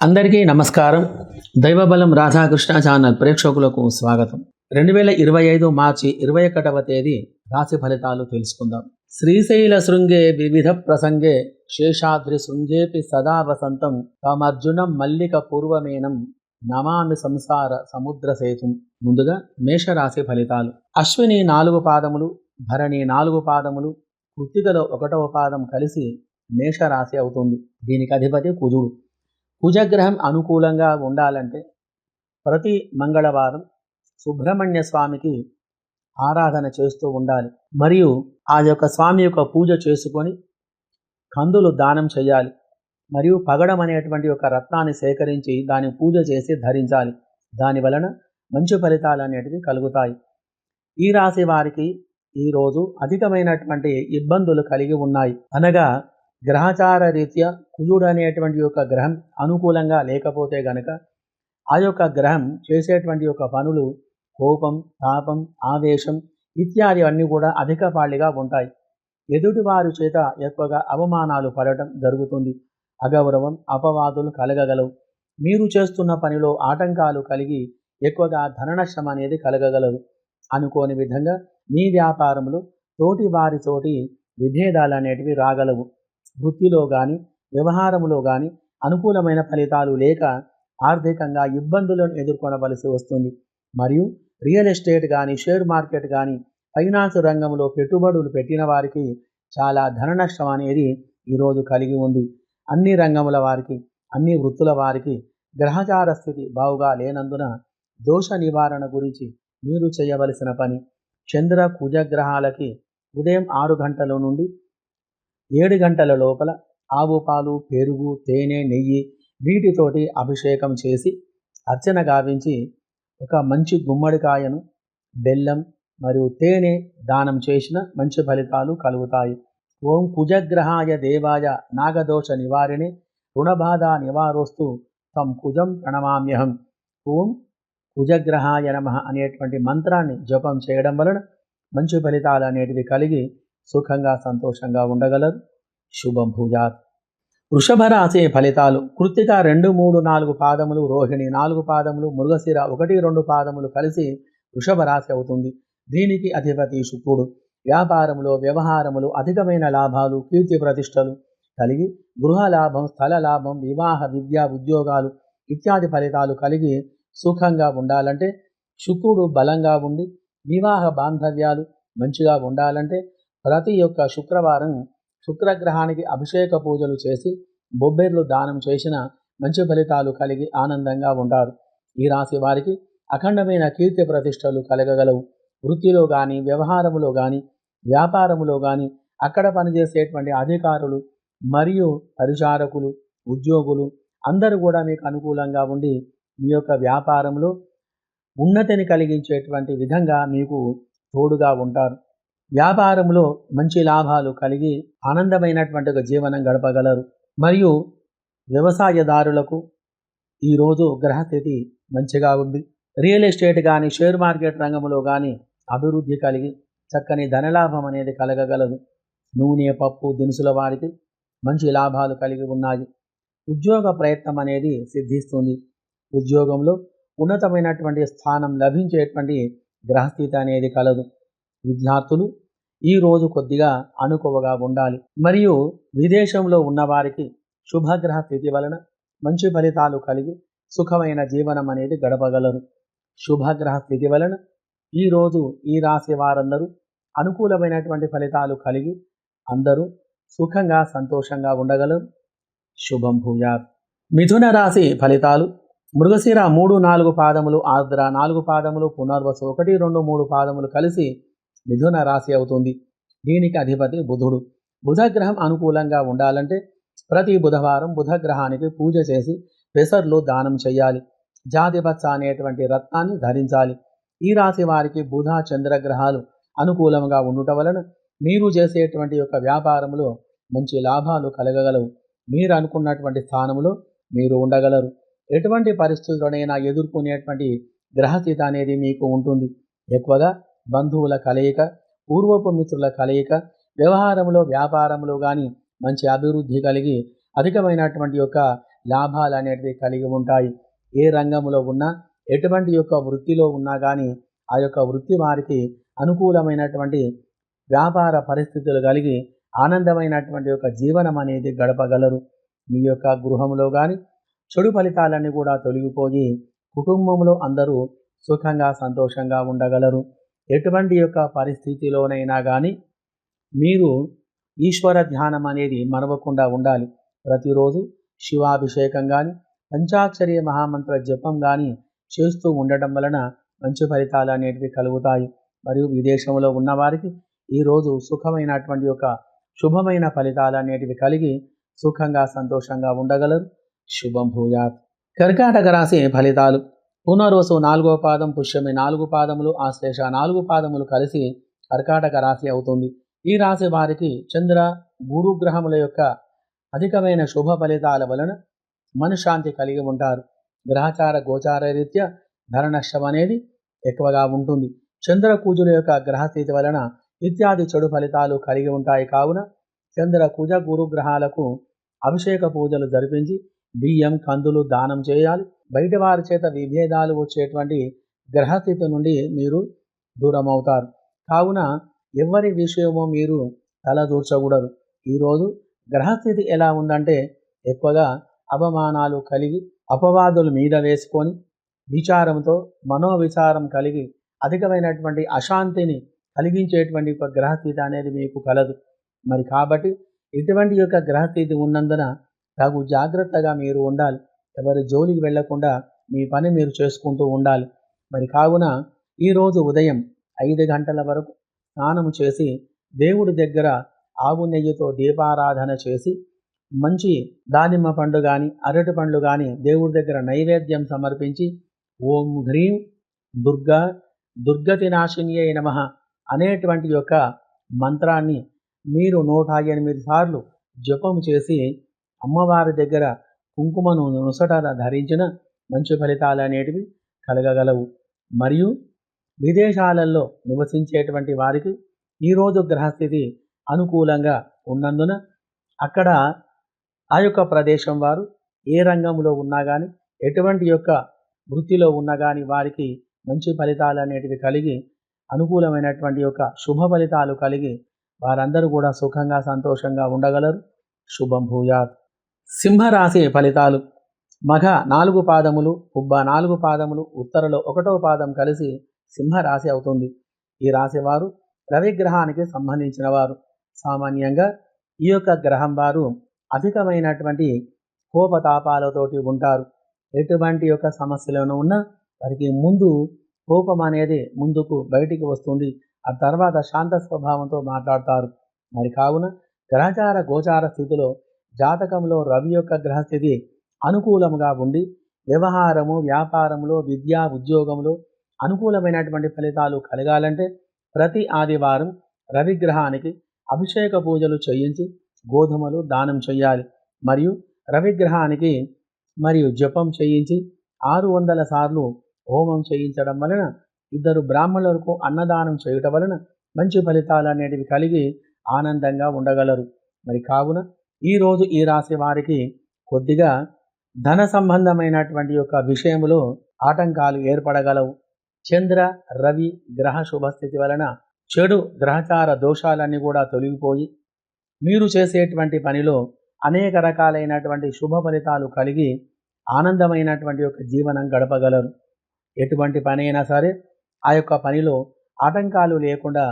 అందరికీ నమస్కారం. దైవబలం రాధాకృష్ణ ఛానల్ ప్రేక్షకులకు స్వాగతం. రెండు వేల ఇరవై ఐదు మార్చి ఇరవై ఒకటవ తేదీ రాశి ఫలితాలు తెలుసుకుందాం. శ్రీశైల శృంగే వివిధ ప్రసంగే శేషాద్రి శృంగేపి సదా వసంతం తమర్జునం మల్లిక పూర్వమేనం నమామి సంసార సముద్ర సేతుం. ముందుగా మేషరాశి ఫలితాలు. అశ్విని నాలుగు పాదములు భరణి నాలుగు పాదములు కృత్తికలో ఒకటవ పాదం కలిసి మేషరాశి అవుతుంది. దీనికి అధిపతి కుజుడు. కుజగ్రహం అనుకూలంగా ఉండాలంటే ప్రతి మంగళవారం సుబ్రహ్మణ్య స్వామికి ఆరాధన చేస్తూ ఉండాలి. మరియు ఆ యొక్క స్వామి యొక్క పూజ చేసుకొని కందులు దానం చేయాలి. మరియు పగడం అనేటువంటి ఒక రత్నాన్ని సేకరించి దాని పూజ చేసి ధరించాలి. దాని వలన మంచి ఫలితాలు అనేటివి కలుగుతాయి. ఈ రాశి వారికి ఈరోజు అధికమైనటువంటి ఇబ్బందులు కలిగి ఉన్నాయి. అనగా గ్రహచార రీత్యా కుజుడు అనేటువంటి యొక్క గ్రహం అనుకూలంగా లేకపోతే గనక ఆ యొక్క గ్రహం చేసేటువంటి యొక్క పనులు కోపం తాపం ఆవేశం ఇత్యాది అన్నీ కూడా అధిక పాళిగా ఉంటాయి. ఎదుటివారి చేత ఎక్కువగా అవమానాలు పడటం జరుగుతుంది. అగౌరవం అపవాదులు కలగగలవు. మీరు చేస్తున్న పనిలో ఆటంకాలు కలిగి ఎక్కువగా ధననష్టం అనేది కలగగలదు. అనుకోని విధంగా మీ వ్యాపారంలో తోటి వారితోటి విభేదాలు అనేటివి రాగలవు. వృత్తిలో కానీ వ్యవహారంలో కానీ అనుకూలమైన ఫలితాలు లేక ఆర్థికంగా ఇబ్బందులను ఎదుర్కొనవలసి వస్తుంది. మరియు రియల్ ఎస్టేట్ కానీ షేర్ మార్కెట్ కానీ ఫైనాన్స్ రంగంలో పెట్టుబడులు పెట్టిన వారికి చాలా ధన నష్టం అనేది ఈరోజు కలిగి ఉంది. అన్ని రంగముల వారికి అన్ని వృత్తుల వారికి గ్రహచార స్థితి బావుగా లేనందున దోష నివారణ గురించి మీరు చేయవలసిన పని చంద్ర కుజగ్రహాలకి ఉదయం ఆరు గంటల నుండి ఏడు గంటల లోపల ఆవు పాలు పెరుగు తేనె నెయ్యి వీటితోటి అభిషేకం చేసి అర్చన గావించి ఒక మంచి గుమ్మడికాయను బెల్లం మరియు తేనె దానం చేసిన మంచి ఫలితాలు కలుగుతాయి. ఓం కుజగ్రహాయ దేవాయ నాగదోష నివారిణి రుణబాధ నివారోస్తు తం కుజం ప్రణమామ్యహం. ఓం కుజగ్రహాయ నమ అనేటువంటి మంత్రాన్ని జపం చేయడం వలన మంచి ఫలితాలు అనేటివి కలిగి సుఖంగా సంతోషంగా ఉండగలరు. శుభం భూజాత్. వృషభ రాశి ఫలితాలు. కృత్తిక రెండు మూడు నాలుగు పాదములు రోహిణి నాలుగు పాదములు మృగశిర ఒకటి రెండు పాదములు కలిసి వృషభ రాశి అవుతుంది. దీనికి అధిపతి శుక్రుడు. వ్యాపారములో వ్యవహారములు అధికమైన లాభాలు కీర్తి ప్రతిష్టలు కలిగి గృహ లాభం స్థల లాభం వివాహ విద్య ఉద్యోగాలు ఇత్యాది ఫలితాలు కలిగి సుఖంగా ఉండాలంటే శుక్రుడు బలంగా ఉండి వివాహ బాంధవ్యాలు మంచిగా ఉండాలంటే ప్రతి ఒక్క శుక్రవారం శుక్రగ్రహానికి అభిషేక పూజలు చేసి బొబ్బెర్లు దానం చేసిన మంచి ఫలితాలు కలిగి ఆనందంగా ఉంటారు. ఈ రాశి వారికి అఖండమైన కీర్తి ప్రతిష్టలు కలగగలవు. వృత్తిలో కానీ వ్యవహారములో కానీ వ్యాపారములో కానీ అక్కడ పనిచేసేటువంటి అధికారులు మరియు పరిచారకులు ఉద్యోగులు అందరూ కూడా మీకు అనుకూలంగా ఉండి మీ యొక్క వ్యాపారంలో ఉన్నతిని కలిగించేటువంటి విధంగా మీకు తోడుగా ఉంటారు. వ్యాపారంలో మంచి లాభాలు కలిగి ఆనందమైనటువంటి ఒక జీవనం గడపగలరు. మరియు వ్యవసాయదారులకు ఈరోజు గ్రహస్థితి మంచిగా ఉంది. రియల్ ఎస్టేట్ కానీ షేర్ మార్కెట్ రంగంలో కానీ అభివృద్ధి కలిగి చక్కని ధనలాభం అనేది కలగగలదు. నూనె పప్పు దినుసుల వారికి మంచి లాభాలు కలిగి ఉన్నాయి. ఉద్యోగ ప్రయత్నం అనేది సిద్ధిస్తుంది. ఉద్యోగంలో ఉన్నతమైనటువంటి స్థానం లభించేటువంటి గ్రహస్థితి అనేది కలదు. విద్యార్థులు ఈ రోజు కొద్దిగా అనుకువగా ఉండాలి. మరియు విదేశంలో ఉన్నవారికి శుభగ్రహ స్థితి వలన మంచి ఫలితాలు కలిగి సుఖమైన జీవనం అనేది గడపగలరు. శుభగ్రహ స్థితి వలన ఈరోజు ఈ రాశి వారందరూ అనుకూలమైనటువంటి ఫలితాలు కలిగి అందరూ సుఖంగా సంతోషంగా ఉండగలరు. శుభం భూయాత్. మిథున రాశి ఫలితాలు. మృగశిర మూడు నాలుగు పాదములు ఆర్ద్ర నాలుగు పాదములు పునర్వసు ఒకటి రెండు మూడు పాదములు కలిసి మిథున రాశి అవుతుంది. దీనికి అధిపతి బుధుడు. బుధగ్రహం అనుకూలంగా ఉండాలంటే ప్రతి బుధవారం బుధగ్రహానికి పూజ చేసి పెసర్లు దానం చేయాలి. జాతిపత్స అనేటువంటి రత్నాన్ని ధరించాలి. ఈ రాశి వారికి బుధ చంద్రగ్రహాలు అనుకూలంగా ఉండటం వలన మీరు చేసేటువంటి యొక్క వ్యాపారంలో మంచి లాభాలు కలగగలవు. మీరు అనుకున్నటువంటి స్థానంలో మీరు ఉండగలరు. ఎటువంటి పరిస్థితులనైనా ఎదుర్కొనేటువంటి గ్రహస్థితి అనేది మీకు ఉంటుంది. ఎక్కువగా బంధువుల కలయిక పూర్వపు మిత్రుల కలయిక వ్యవహారంలో వ్యాపారంలో కానీ మంచి అభివృద్ధి కలిగి అధికమైనటువంటి యొక్క లాభాలు అనేటివి కలిగి ఉంటాయి. ఏ రంగంలో ఉన్నా ఎటువంటి యొక్క వృత్తిలో ఉన్నా కానీ ఆ యొక్క వృత్తి వారికి అనుకూలమైనటువంటి వ్యాపార పరిస్థితులు కలిగి ఆనందమైనటువంటి యొక్క జీవనం అనేది గడపగలరు. మీ యొక్క గృహంలో కానీ చెడు ఫలితాలన్నీ కూడా తొలగిపోయి కుటుంబంలో అందరూ సుఖంగా సంతోషంగా ఉండగలరు. ఎటువంటి యొక్క పరిస్థితిలోనైనా కానీ మీరు ఈశ్వర ధ్యానం అనేది మరవకుండా ఉండాలి. ప్రతిరోజు శివాభిషేకం కానీ పంచాక్షరి మహామంత్ర జపం కానీ చేస్తూ ఉండటం వలన మంచి ఫలితాలు అనేటివి కలుగుతాయి. మరియు విదేశంలో ఉన్నవారికి ఈరోజు సుఖమైనటువంటి యొక్క శుభమైన ఫలితాలు అనేటివి కలిగి సుఖంగా సంతోషంగా ఉండగలరు. శుభం భూయాత్. కర్కాటక రాశి ఫలితాలు. పునర్వసు నాలుగో పాదం పుష్యమి నాలుగు పాదములు ఆశ్లేష నాలుగు పాదములు కలిసి కర్కాటక రాశి అవుతుంది. ఈ రాశి వారికి చంద్ర గురుగ్రహముల యొక్క అధికమైన శుభ ఫలితాల వలన మనశ్శాంతి కలిగి ఉంటారు. గ్రహచార గోచార రీత్యా ధన నష్టం అనేది ఎక్కువగా ఉంటుంది. చంద్ర కూజుల యొక్క గ్రహస్థితి వలన ఇత్యాది చెడు ఫలితాలు కలిగి ఉంటాయి. కావున చంద్ర కుజ గురు గ్రహాలకు అభిషేక పూజలు జరిపించి బియ్యం కందులు దానం చేయాలి. బయట వారి చేత విభేదాలు వచ్చేటువంటి గ్రహస్థితి నుండి మీరు దూరం అవుతారు కావున ఎవరి విషయమో మీరు తలదూర్చకూడదు ఈరోజు గ్రహస్థితి ఎలా ఉందంటే ఎక్కువగా అవమానాలు కలిగి అపవాదులు మీద వేసుకొని విచారంతో మనోవిచారం కలిగి అధికమైనటువంటి అశాంతిని కలిగించేటువంటి ఒక గ్రహస్థితి అనేది మీకు కలదు. మరి కాబట్టి ఇటువంటి యొక్క గ్రహస్థితి ఉన్నందున తగు జాగ్రత్తగా మీరు ఉండాలి. ఎవరి జోలికి వెళ్ళకుండా మీ పని మీరు చేసుకుంటూ ఉండాలి. మరి కావున ఈరోజు ఉదయం ఐదు గంటల వరకు స్నానం చేసి దేవుడి దగ్గర ఆవు నెయ్యితో దీపారాధన చేసి మంచి దానిమ్మ పండు కానీ అరటి పండ్లు కానీ దేవుడి దగ్గర నైవేద్యం సమర్పించి ఓం హ్రీం దుర్గా దుర్గతి నాశిన్యే నమ అనేటువంటి యొక్క మంత్రాన్ని మీరు నూట ఎనిమిది సార్లు జపం చేసి అమ్మవారి దగ్గర కుంకుమను నుసట ధరించిన మంచి ఫలితాలు అనేటివి కలగగలవు. మరియు విదేశాలలో నివసించేటువంటి వారికి ఈరోజు గ్రహస్థితి అనుకూలంగా ఉన్నందున అక్కడ ఆ యొక్క ప్రదేశం వారు ఏ రంగంలో ఉన్నా కానీ ఎటువంటి యొక్క వృత్తిలో ఉన్నా కానీ వారికి మంచి ఫలితాలు అనేటివి కలిగి అనుకూలమైనటువంటి యొక్క శుభ ఫలితాలు కలిగి వారందరూ కూడా సుఖంగా సంతోషంగా ఉండగలరు. శుభం భూయాత్. సింహరాశి ఫలితాలు. మఘ నాలుగు పాదములు ఉబ్బ నాలుగు పాదములు ఉత్తరలో ఒకటో పాదం కలిసి సింహరాశి అవుతుంది. ఈ రాశి వారు రవిగ్రహానికి సంబంధించిన వారు. సామాన్యంగా ఈ యొక్క గ్రహం వారు అధికమైనటువంటి కోపతాపాలతోటి ఉంటారు. ఎటువంటి యొక్క సమస్యలను ఉన్నా వారికి ముందు కోపం అనేది ముందుకు బయటికి వస్తుంది. ఆ తర్వాత శాంత స్వభావంతో మాట్లాడతారు. మరి కావున గ్రహచార గోచార స్థితిలో జాతకంలో రవి యొక్క గ్రహస్థితి అనుకూలముగా ఉండి వ్యవహారము వ్యాపారంలో విద్యా ఉద్యోగంలో అనుకూలమైనటువంటి ఫలితాలు కలగాలంటే ప్రతి ఆదివారం రవిగ్రహానికి అభిషేక పూజలు చేయించి గోధుమలు దానం చేయాలి. మరియు రవిగ్రహానికి మరియు జపం చేయించి ఆరు వందల సార్లు హోమం చేయించడం వలన ఇద్దరు బ్రాహ్మణులకు అన్నదానం చేయటం వలన మంచి ఫలితాలు అనేటివి కలిగి ఆనందంగా ఉండగలరు. మరి కావున ఈరోజు ఈ రాశి వారికి కొద్దిగా ధన సంబంధమైనటువంటి యొక్క విషయంలో ఆటంకాలు ఏర్పడగలవు. చంద్ర రవి గ్రహ శుభస్థితి వలన చెడు గ్రహచార దోషాలన్నీ కూడా తొలగిపోయి మీరు చేసేటువంటి పనిలో అనేక రకాలైనటువంటి శుభ ఫలితాలు కలిగి ఆనందమైనటువంటి యొక్క జీవనం గడపగలరు. ఎటువంటి పని అయినా సరే ఆ యొక్క పనిలో ఆటంకాలు లేకుండా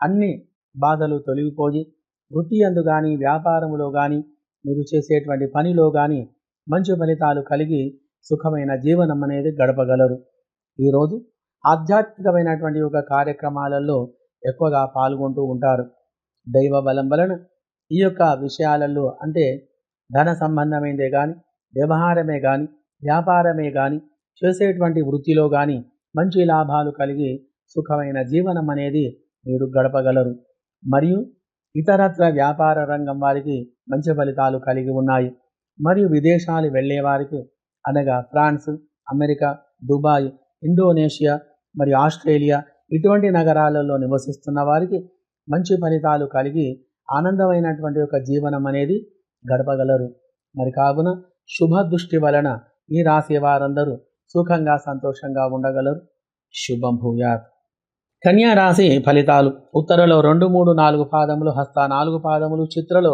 అన్ని బాధలు తొలగిపోయి వృత్తి అందు కానీ వ్యాపారములో కానీ మీరు చేసేటువంటి పనిలో కానీ మంచి ఫలితాలు కలిగి సుఖమైన జీవనం అనేది గడపగలరు. ఈరోజు ఆధ్యాత్మికమైనటువంటి ఒక కార్యక్రమాలలో ఎక్కువగా పాల్గొంటూ ఉంటారు. దైవ బలం వలన ఈ యొక్క విషయాలలో అంటే ధన సంబంధమైనదే కానీ వ్యవహారమే కానీ వ్యాపారమే కానీ చేసేటువంటి వృత్తిలో కానీ మంచి లాభాలు కలిగి సుఖమైన జీవనం అనేది మీరు గడపగలరు. మరియు ఇతరత్ర వ్యాపార రంగం వారికి మంచి ఫలితాలు కలిగి ఉన్నాయి. మరియు విదేశాలు వెళ్ళే వారికి అనగా ఫ్రాన్స్ అమెరికా దుబాయ్ ఇండోనేషియా మరియు ఆస్ట్రేలియా ఇటువంటి నగరాలలో నివసిస్తున్న వారికి మంచి ఫలితాలు కలిగి ఆనందమైనటువంటి ఒక జీవనం అనేది గడపగలరు. మరి కావున శుభ దృష్టి వలన ఈ రాశి వారందరూ సుఖంగా సంతోషంగా ఉండగలరు. శుభం భూయాత్. కన్యా రాశి ఫలితాలు. ఉత్తరలో రెండు మూడు నాలుగు పాదములు హస్త నాలుగు పాదములు చిత్రలో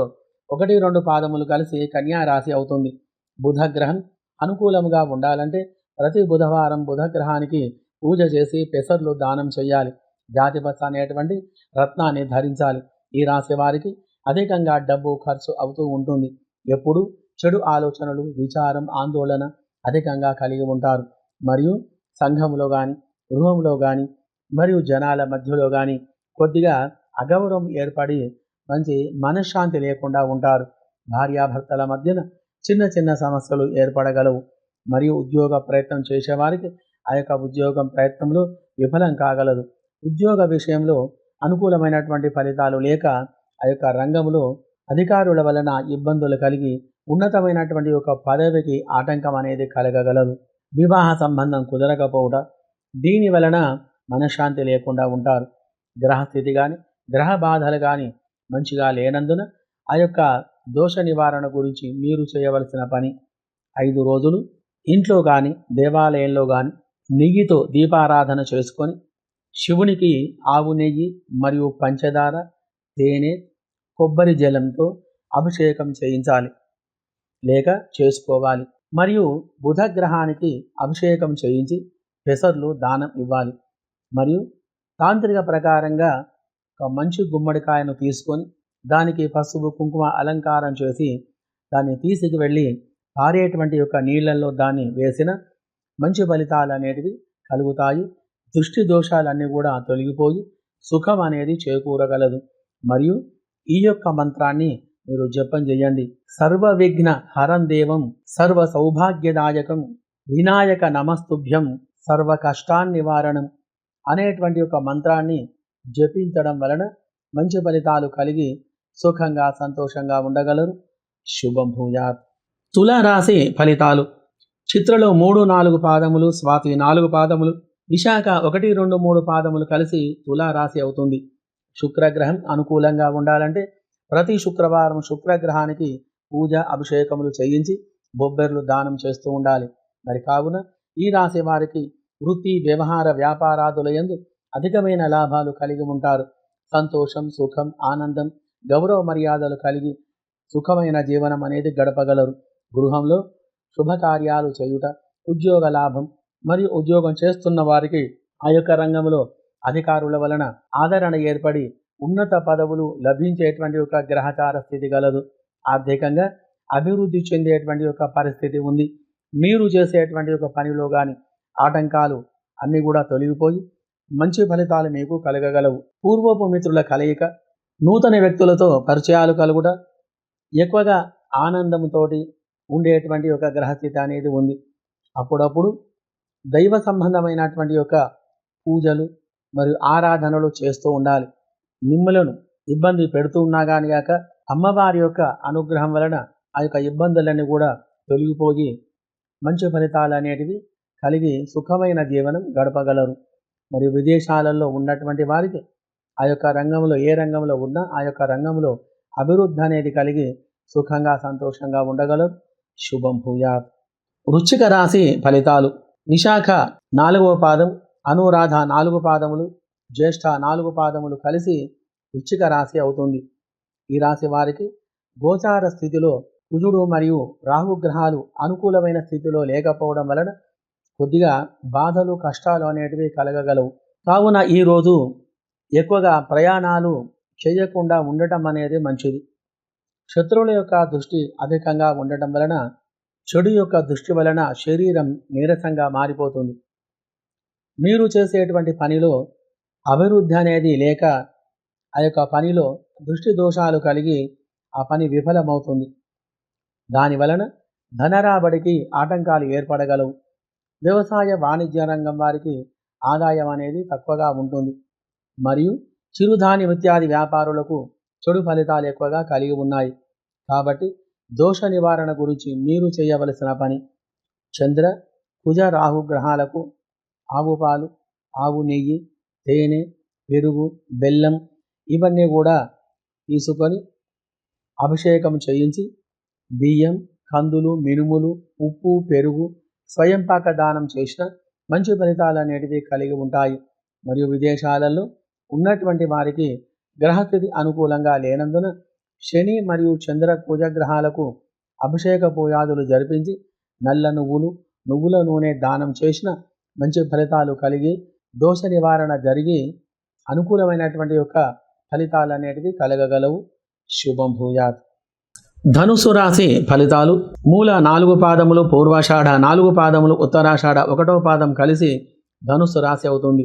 ఒకటి రెండు పాదములు కలిసి కన్యా రాశి అవుతుంది. బుధగ్రహం అనుకూలంగా ఉండాలంటే ప్రతి బుధవారం బుధగ్రహానికి పూజ చేసి పెసర్లు దానం చేయాలి. జాతిపత్స అనేటువంటి రత్నాన్ని ధరించాలి. ఈ రాశి వారికి అధికంగా డబ్బు ఖర్చు అవుతూ ఉంటుంది. ఎప్పుడు చెడు ఆలోచనలు విచారం ఆందోళన అధికంగా కలిగి ఉంటారు. మరియు సంఘంలో కానీ గృహంలో కానీ మరియు జనాల మధ్యలో కానీ కొద్దిగా అగౌరవం ఏర్పడి మంచి మనశ్శాంతి లేకుండా ఉంటారు. భార్యాభర్తల మధ్యన చిన్న చిన్న సమస్యలు ఏర్పడగలవు. మరియు ఉద్యోగ ప్రయత్నం చేసేవారికి ఆ యొక్క ఉద్యోగం ప్రయత్నంలో విఫలం కాగలదు. ఉద్యోగ విషయంలో అనుకూలమైనటువంటి ఫలితాలు లేక ఆ యొక్క రంగంలో అధికారుల వలన ఇబ్బందులు కలిగి ఉన్నతమైనటువంటి ఒక పదవికి ఆటంకం అనేది కలగగలదు. వివాహ సంబంధం కుదరకపోవట దీని వలన మనశ్శాంతి లేకుండా ఉంటారు. గ్రహస్థితి కానీ గ్రహ బాధలు కానీ మంచిగా లేనందున ఆ యొక్క దోష నివారణ గురించి మీరు చేయవలసిన పని ఐదు రోజులు ఇంట్లో కానీ దేవాలయంలో కానీ నెయ్యితో దీపారాధన చేసుకొని శివునికి ఆవు నెయ్యి మరియు పంచదార తేనె కొబ్బరి జలంతో అభిషేకం చేయించాలి. లేక చేసుకోవాలి. మరియు బుధ గ్రహానికి అభిషేకం చేయించి పెసర్లు దానం ఇవ్వాలి. మరియు తాంత్రిక ప్రకారంగా ఒక మంచి గుమ్మడికాయను తీసుకొని దానికి పసుపు కుంకుమ అలంకారం చేసి దాన్ని తీసుకు వెళ్ళి పారేటువంటి యొక్క నీళ్ళల్లో దాన్ని వేసిన మంచి ఫలితాలు అనేటివి కలుగుతాయి. దృష్టి దోషాలన్నీ కూడా తొలగిపోయి సుఖం అనేది చేకూరగలదు. మరియు ఈ యొక్క మంత్రాన్ని మీరు జపం చేయండి. సర్వ విఘ్న హరం దేవం సర్వ సౌభాగ్యదాయకం వినాయక నమస్తుభ్యం సర్వ కష్టాన్నివారణం అనేటువంటి ఒక మంత్రాన్ని జపించడం వలన మంచి ఫలితాలు కలిగి సుఖంగా సంతోషంగా ఉండగలరు. శుభం భూయాత్. తులారాశి ఫలితాలు. చిత్రలో మూడు నాలుగు పాదములు స్వాతి నాలుగు పాదములు విశాఖ ఒకటి రెండు మూడు పాదములు కలిసి తులారాశి అవుతుంది. శుక్రగ్రహం అనుకూలంగా ఉండాలంటే ప్రతి శుక్రవారం శుక్రగ్రహానికి పూజ అభిషేకములు చేయించి బొబ్బెర్లు దానం చేస్తూ ఉండాలి. మరి కావున ఈ రాశి వారికి వృత్తి వ్యవహార వ్యాపారాదులయందు అధికమైన లాభాలు కలిగి ఉంటారు. సంతోషం సుఖం ఆనందం గౌరవ మర్యాదలు కలిగి సుఖమైన జీవనం అనేది గడపగలరు. గృహంలో శుభకార్యాలు చేయుట ఉద్యోగ లాభం మరియు ఉద్యోగం చేస్తున్న వారికి ఆ యొక్క రంగంలో అధికారుల వలన ఆదరణ ఏర్పడి ఉన్నత పదవులు లభించేటువంటి ఒక గ్రహచార స్థితి గలదు. ఆర్థికంగా అభివృద్ధి చెందేటువంటి ఒక పరిస్థితి ఉంది. మీరు చేసేటువంటి ఒక పనిలో కానీ ఆటంకాలు అన్నీ కూడా తొలగిపోయి మంచి ఫలితాలు మీకు కలగగలవు. పూర్వపు మిత్రుల కలయిక నూతన వ్యక్తులతో పరిచయాలు కలుగుట ఎక్కువగా ఆనందంతోటి ఉండేటువంటి ఒక గ్రహస్థితి అనేది ఉంది. అప్పుడప్పుడు దైవ సంబంధమైనటువంటి యొక్క పూజలు మరియు ఆరాధనలు చేస్తూ ఉండాలి. మిమ్మలను ఇబ్బంది పెడుతూ ఉన్నా కానీ కాక అమ్మవారి యొక్క అనుగ్రహం వలన ఆ యొక్క ఇబ్బందులన్నీ కూడా తొలగిపోయి మంచి ఫలితాలు అనేటివి కలిగి సుఖమైన జీవనం గడపగలరు. మరియు విదేశాలలో ఉన్నటువంటి వారికి ఆ యొక్క రంగంలో ఏ రంగంలో ఉన్నా ఆ యొక్క రంగంలో అభివృద్ధి అనేది కలిగి సుఖంగా సంతోషంగా ఉండగలరు. శుభం భూయాత్. వృచ్చిక రాశి ఫలితాలు. విశాఖ నాలుగవ పాదం అనురాధ నాలుగు పాదములు జ్యేష్ఠ నాలుగు పాదములు కలిసి వృచ్చిక రాశి అవుతుంది. ఈ రాశి వారికి గోచార స్థితిలో కుజుడు మరియు రాహుగ్రహాలు అనుకూలమైన స్థితిలో లేకపోవడం వలన కొద్దిగా బాధలు కష్టాలు అనేటివి కలగగలవు. కావున ఈరోజు ఎక్కువగా ప్రయాణాలు చేయకుండా ఉండటం అనేది మంచిది. శత్రువుల యొక్క దృష్టి అధికంగా ఉండటం వలన చెడు యొక్క దృష్టి వలన శరీరం నీరసంగా మారిపోతుంది. మీరు చేసేటువంటి పనిలో అభివృద్ధి అనేది లేక ఆ యొక్క పనిలో దృష్టి దోషాలు కలిగి ఆ పని విఫలమవుతుంది. దాని వలన ధనరాబడికి ఆటంకాలు ఏర్పడగలవు. వ్యవసాయ వాణిజ్య రంగం వారికి ఆదాయం అనేది తక్కువగా ఉంటుంది. మరియు చిరుధాన్యం ఇత్యాది వ్యాపారులకు చెడు ఫలితాలు ఎక్కువగా కలిగి ఉన్నాయి. కాబట్టి దోష నివారణ గురించి మీరు చేయవలసిన పని చంద్ర కుజ రాహు గ్రహాలకు ఆవు పాలు ఆవు నెయ్యి తేనె పెరుగు బెల్లం ఇవన్నీ కూడా తీసుకొని అభిషేకం చేయించి బియ్యం కందులు మినుములు ఉప్పు పెరుగు స్వయంపాక దానం చేసిన మంచి ఫలితాలు అనేటివి కలిగి ఉంటాయి. మరియు విదేశాలలో ఉన్నటువంటి వారికి గ్రహస్థితి అనుకూలంగా లేనందున శని మరియు చంద్ర కుజగ్రహాలకు అభిషేక పూజాదులు జరిపించి నల్ల నువ్వులు నువ్వుల నూనె దానం చేసిన మంచి ఫలితాలు కలిగి దోష నివారణ జరిగి అనుకూలమైనటువంటి యొక్క ఫలితాలు అనేటివి కలగగలవు. శుభం భూయాత్. ధనుసు రాశి ఫలితాలు. మూల నాలుగు పాదములు పూర్వాషాఢ నాలుగు పాదములు ఉత్తరాషాఢ ఒకటో పాదం కలిసి ధనుసు రాశి అవుతుంది.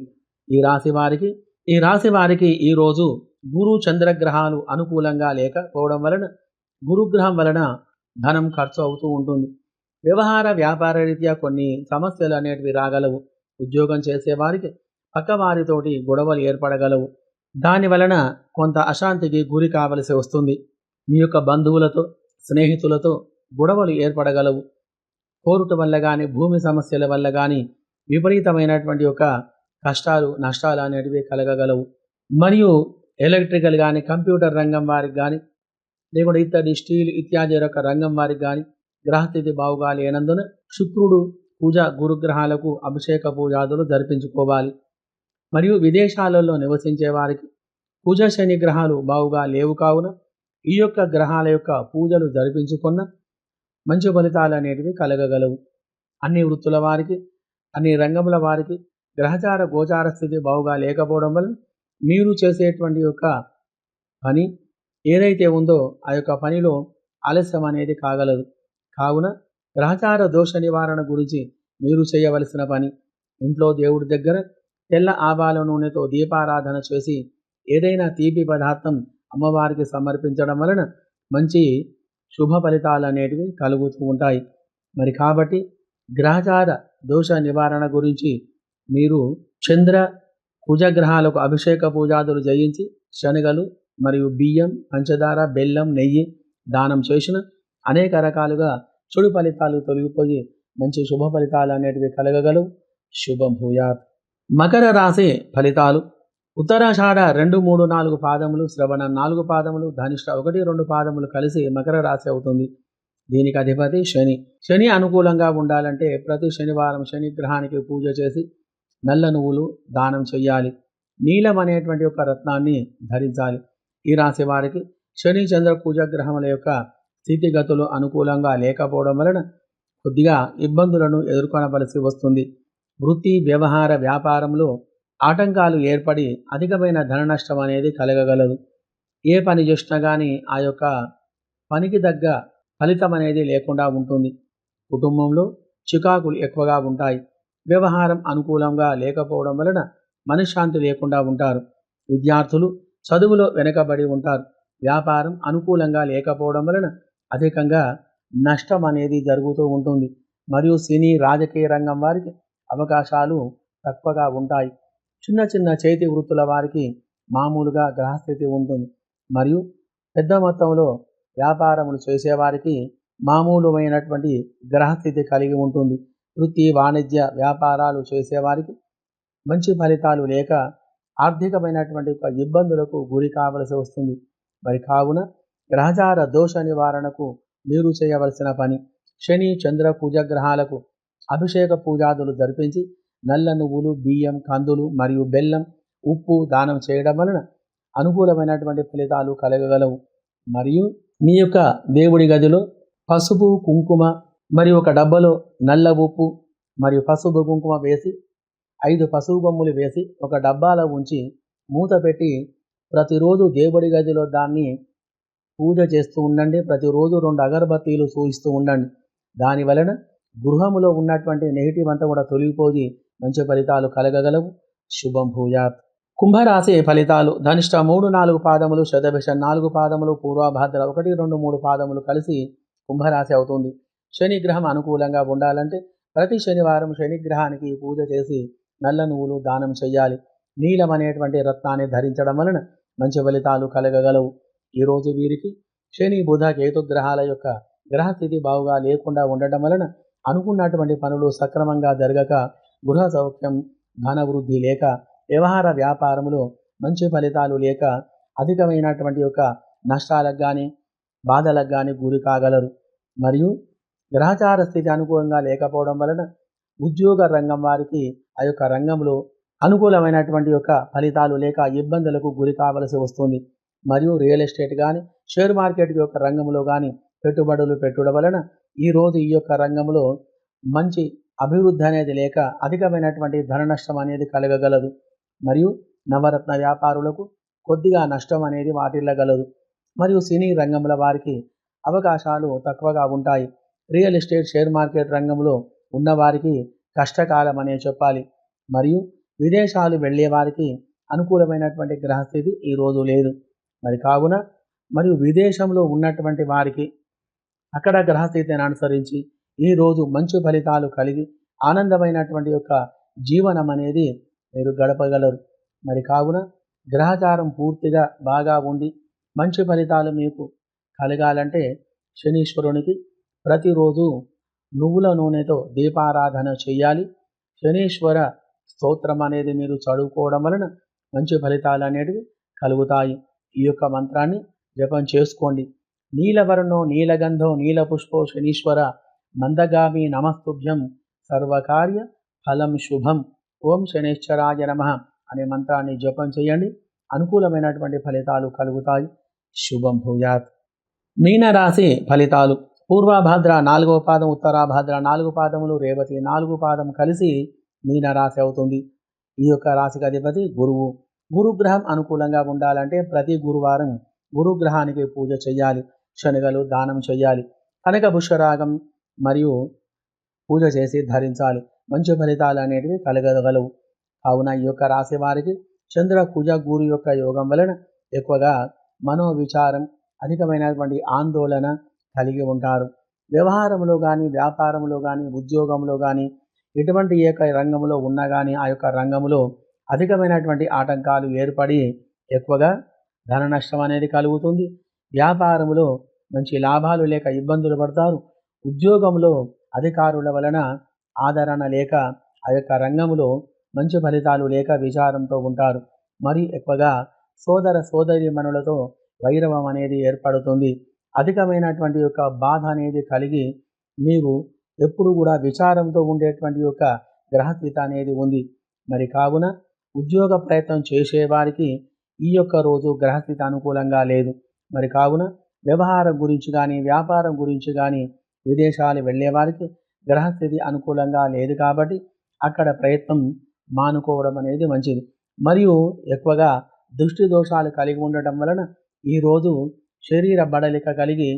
ఈ రాశి వారికి ఈ రాశి వారికి ఈరోజు గురు చంద్రగ్రహాలు అనుకూలంగా లేకపోవడం వలన గురుగ్రహం వలన ధనం ఖర్చు అవుతూ ఉంటుంది. వ్యవహార వ్యాపార రీత్యా కొన్ని సమస్యలు అనేటివి రాగలవు. ఉద్యోగం చేసేవారికి పక్కవారితోటి గొడవలు ఏర్పడగలవు. దాని వలన కొంత అశాంతికి గురి కావలసి వస్తుంది. మీ యొక్క బంధువులతో స్నేహితులతో గొడవలు ఏర్పడగలవు. కోరుట వల్ల కానీ భూమి సమస్యల వల్ల కానీ విపరీతమైనటువంటి యొక్క కష్టాలు నష్టాలు అనేటివి కలగగలవు. మరియు ఎలక్ట్రికల్ కానీ కంప్యూటర్ రంగం వారికి కానీ లేకుండా ఇత్తడి స్టీల్ ఇత్యాది యొక్క రంగం వారికి కానీ గ్రహస్థితి బావుగా లేనందున శుక్రుడు పూజ గురుగ్రహాలకు అభిషేక పూజాదులు జరిపించుకోవాలి. మరియు విదేశాలలో నివసించే వారికి పూజ శని గ్రహాలు బావుగా లేవు కావున ఈ యొక్క గ్రహాల యొక్క పూజలు జరిపించుకున్న మంచి ఫలితాలు అనేటివి కలగగలవు. అన్ని వృత్తుల వారికి అన్ని రంగముల వారికి గ్రహచార గోచార స్థితి బావుగా లేకపోవడం వల్ల మీరు చేసేటువంటి యొక్క పని ఏదైతే ఉందో ఆ యొక్క పనిలో ఆలస్యం అనేది కాగలదు. కావున గ్రహచార దోష నివారణ గురించి మీరు చేయవలసిన పని ఇంట్లో దేవుడి దగ్గర తెల్ల ఆవాల నూనెతో దీపారాధన చేసి ఏదైనా తీపి పదార్థం అమ్మవారికి సమర్పించడం వలన మంచి శుభ ఫలితాలు అనేటివి కలుగుతూ ఉంటాయి. మరి కాబట్టి గ్రహచార దోష నివారణ గురించి మీరు చంద్ర కుజగ్రహాలకు అభిషేక పూజాదులు జయించి శనగలు మరియు బియ్యం పంచదార బెల్లం నెయ్యి దానం చేసిన అనేక రకాలుగా చెడు ఫలితాలు తొలగిపోయి మంచి శుభ ఫలితాలు అనేటివి కలగగలవు. శుభం భూయాత్. మకర రాశి ఫలితాలు. ఉత్తరాషాఢ రెండు మూడు నాలుగు పాదములు శ్రవణ నాలుగు పాదములు ధనిష్ట ఒకటి రెండు పాదములు కలిసి మకర రాశి అవుతుంది. దీనికి అధిపతి శని. శని అనుకూలంగా ఉండాలంటే ప్రతి శనివారం శని గ్రహానికి పూజ చేసి నల్ల నువ్వులు దానం చెయ్యాలి. నీలం అనేటువంటి ఒక రత్నాన్ని ధరించాలి. ఈ రాశి వారికి శని చంద్ర పూజ గ్రహముల యొక్క స్థితిగతులు అనుకూలంగా లేకపోవడం వలన కొద్దిగా ఇబ్బందులను ఎదుర్కొనవలసి వస్తుంది. వృత్తి వ్యవహార వ్యాపారంలో ఆటంకాలు ఏర్పడి అధికమైన ధన నష్టం అనేది కలగగలదు. ఏ పని చేసినా కానీ ఆ యొక్క పనికి తగ్గ ఫలితం అనేది లేకుండా ఉంటుంది. కుటుంబంలో చికాకులు ఎక్కువగా ఉంటాయి. వ్యవహారం అనుకూలంగా లేకపోవడం వలన మనశ్శాంతి లేకుండా ఉంటారు. విద్యార్థులు చదువులో వెనుకబడి ఉంటారు. వ్యాపారం అనుకూలంగా లేకపోవడం వలన అధికంగా నష్టం అనేది జరుగుతూ ఉంటుంది. మరియు సినీ రాజకీయ రంగం వారికి అవకాశాలు తక్కువగా ఉంటాయి. చిన్న చిన్న చేతి వృత్తుల వారికి మామూలుగా గ్రహస్థితి ఉంటుంది. మరియు పెద్ద మొత్తంలో వ్యాపారములు చేసేవారికి మామూలుమైనటువంటి గ్రహస్థితి కలిగి ఉంటుంది. వృత్తి వాణిజ్య వ్యాపారాలు చేసేవారికి మంచి ఫలితాలు లేక ఆర్థికమైనటువంటి ఒక ఇబ్బందులకు గురి కావలసి వస్తుంది. మరి కావున గ్రహచార దోష నివారణకు మీరు చేయవలసిన పని శని చంద్ర పూజ గ్రహాలకు అభిషేక పూజాదులు జరిపించి నల్ల నువ్వులు బియ్యం కందులు మరియు బెల్లం ఉప్పు దానం చేయడం వలన అనుకూలమైనటువంటి ఫలితాలు కలగగలవు. మరియు మీ యొక్క దేవుడి గదిలో పసుపు కుంకుమ మరియు ఒక డబ్బలో నల్ల ఉప్పు మరియు పసుపు కుంకుమ వేసి ఐదు పసుపు బొమ్మలు వేసి ఒక డబ్బాలో ఉంచి మూత పెట్టి ప్రతిరోజు దేవుడి గదిలో దాన్ని పూజ చేస్తూ ఉండండి. ప్రతిరోజు రెండు అగరబత్తీలు సూచిస్తూ ఉండండి. దాని వలన గృహములో ఉన్నటువంటి నెగిటివ్ అంతా కూడా తొలగిపోయి మంచి ఫలితాలు కలగగలవు. శుభం భూయాత్. కుంభరాశి ఫలితాలు. ధనిష్ట మూడు నాలుగు పాదములు శతభిష నాలుగు పాదములు పూర్వభాద్ర ఒకటి రెండు మూడు పాదములు కలిసి కుంభరాశి అవుతుంది. శనిగ్రహం అనుకూలంగా ఉండాలంటే ప్రతి శనివారం శనిగ్రహానికి పూజ చేసి నల్ల నువ్వులు దానం చేయాలి నీలం అనేటువంటి రత్నాన్ని ధరించడం వలన మంచి ఫలితాలు కలగగలవు. ఈరోజు వీరికి శని బుధ కేతు గ్రహాల యొక్క గ్రహస్థితి బావుగా లేకుండా ఉండటం వలన అనుకున్నటువంటి పనులు సక్రమంగా జరగక గృహ సౌఖ్యం ధనవృద్ధి లేక వ్యవహార వ్యాపారములో మంచి ఫలితాలు లేక అధికమైనటువంటి యొక్క నష్టాలకు కానీ బాధలకు కానీ గురి కాగలరు. మరియు గ్రహచార స్థితి అనుకూలంగా లేకపోవడం వలన ఉద్యోగ రంగం వారికి ఆ యొక్క రంగంలో అనుకూలమైనటువంటి యొక్క ఫలితాలు లేక ఇబ్బందులకు గురి కావలసి వస్తుంది. మరియు రియల్ ఎస్టేట్ కానీ షేర్ మార్కెట్ యొక్క రంగంలో కానీ పెట్టుబడులు పెట్టడం వలన ఈరోజు ఈ యొక్క రంగంలో మంచి అభివృద్ధి అనేది లేక అధికమైనటువంటి ధన నష్టం అనేది కలగగలదు. మరియు నవరత్న వ్యాపారులకు కొద్దిగా నష్టం అనేది వాటిల్లగలదు. మరియు సినీ రంగంలో వారికి అవకాశాలు తక్కువగా ఉంటాయి. రియల్ ఎస్టేట్ షేర్ మార్కెట్ రంగంలో ఉన్నవారికి కష్టకాలం అనే చెప్పాలి. మరియు విదేశాలు వెళ్ళే వారికి అనుకూలమైనటువంటి గ్రహస్థితి ఈరోజు లేదు. మరి కావున మరియు విదేశంలో ఉన్నటువంటి వారికి అక్కడ గ్రహస్థితిని అనుసరించి ఈరోజు మంచి ఫలితాలు కలిగి ఆనందమైనటువంటి యొక్క జీవనం అనేది మీరు గడపగలరు. మరి కావున గ్రహచారం పూర్తిగా బాగా ఉండి మంచి ఫలితాలు మీకు కలగాలంటే శనీశ్వరునికి ప్రతిరోజు నువ్వుల నూనెతో దీపారాధన చేయాలి. శనీశ్వర స్తోత్రం అనేది మీరు చదువుకోవడం వలన మంచి ఫలితాలు అనేటివి కలుగుతాయి. ఈ యొక్క మంత్రాన్ని జపం చేసుకోండి. నీలవర్ణో నీలగంధో నీలపుష్పో శనీశ్వర మందగామి నమస్తుభ్యం సర్వకార్య ఫలం శుభం ఓం శనేశ్వరాయ నమ అనే మంత్రాన్ని జపం చేయండి। అనుకూలమైనటువంటి ఫలితాలు కలుగుతాయి। శుభం భూయాత్। మీనరాశి ఫలితాలు। పూర్వభాద్ర నాలుగవ పాదం ఉత్తరాభాద్ర నాలుగు పాదములు రేవతి నాలుగు పాదం కలిసి మీనరాశి అవుతుంది। ఈ యొక్క రాశికి అధిపతి గురువు। గురుగ్రహం అనుకూలంగా ఉండాలంటే ప్రతి గురువారం గురుగ్రహానికి పూజ చేయాలి। శనగలు దానం చేయాలి। కనక పుష్కరాగం మరియు పూజ చేసి ధరించాలి. మంచి ఫలితాలు అనేటివి కలగగలవు. కావున ఈ యొక్క రాశి వారికి చంద్ర కుజ గురు యొక్క యోగం వలన ఎక్కువగా మనోవిచారం అధికమైనటువంటి ఆందోళన కలిగి ఉంటారు. వ్యవహారంలో కానీ వ్యాపారంలో కానీ ఉద్యోగంలో కానీ ఎటువంటి ఏ యొక్క రంగంలో ఉన్నా కానీ ఆ యొక్క రంగంలో అధికమైనటువంటి ఆటంకాలు ఏర్పడి ఎక్కువగా ధన నష్టం అనేది కలుగుతుంది. వ్యాపారంలో మంచి లాభాలు లేక ఇబ్బందులు పడతారు. ఉద్యోగంలో అధికారుల వలన ఆదరణ లేక ఆ యొక్క రంగంలో మంచి ఫలితాలు లేక విచారంతో ఉంటారు. మరి ఎక్కువగా సోదర సోదరిమణులతో వైరవం అనేది ఏర్పడుతుంది. అధికమైనటువంటి యొక్క బాధ అనేది కలిగి మీరు ఎప్పుడు కూడా విచారంతో ఉండేటువంటి యొక్క గ్రహస్థితి అనేది ఉంది. మరి కావున ఉద్యోగ ప్రయత్నం చేసేవారికి ఈ యొక్క రోజు గ్రహస్థిత అనుకూలంగా లేదు. మరి కావున వ్యవహారం గురించి కానీ వ్యాపారం గురించి కానీ విదేశాలు వెళ్ళేవారికి గ్రహస్థితి అనుకూలంగా లేదు కాబట్టి అక్కడ ప్రయత్నం మానుకోవడం అనేది మంచిది. మరియు ఎక్కువగా దృష్టి దోషాలు కలిగి ఉండటం వలన ఈరోజు శరీర బడలిక కలిగి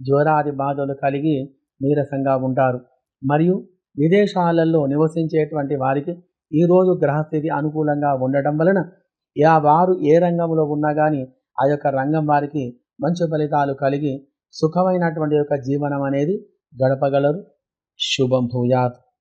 జ్వరాది బాధలు కలిగి నీరసంగా ఉంటారు. మరియు విదేశాలలో నివసించేటువంటి వారికి ఈరోజు గ్రహస్థితి అనుకూలంగా ఉండటం వలన యా వారు ఏ రంగంలో ఉన్నా కానీ ఆ యొక్క రంగం వారికి మంచి ఫలితాలు కలిగి సుఖమైనటువంటి యొక్క జీవనం అనేది గడపగలరు. శుభం భూయాత్.